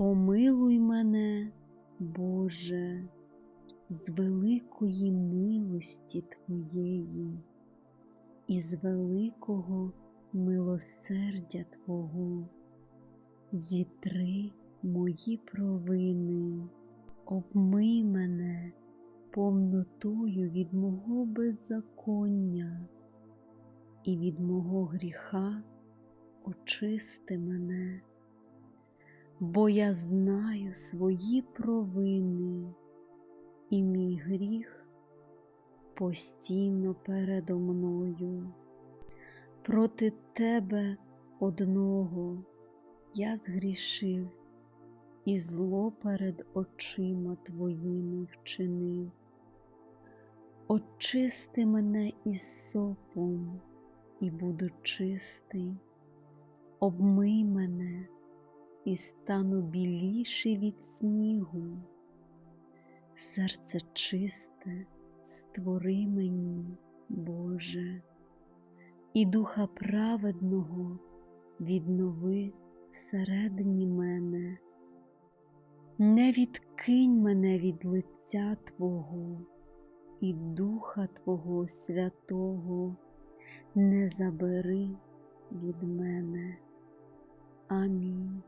Помилуй мене, Боже, з великої милості Твоєї і з великого милосердя Твого, зітри мої провини, обмий мене повнотою від мого беззаконня і від мого гріха. Очисти мене, бо я знаю свої провини, і мій гріх постійно передо мною. Проти тебе одного я згрішив і зло перед очима твоїми вчинив. Очисти мене із сопом, і буду чистий, обмий мене і стану біліший від снігу. Серце чисте створи мені, Боже, і духа праведного віднови всередині мене. Не відкинь мене від лиця Твого і Духа Твого Святого не забери від мене. Амінь.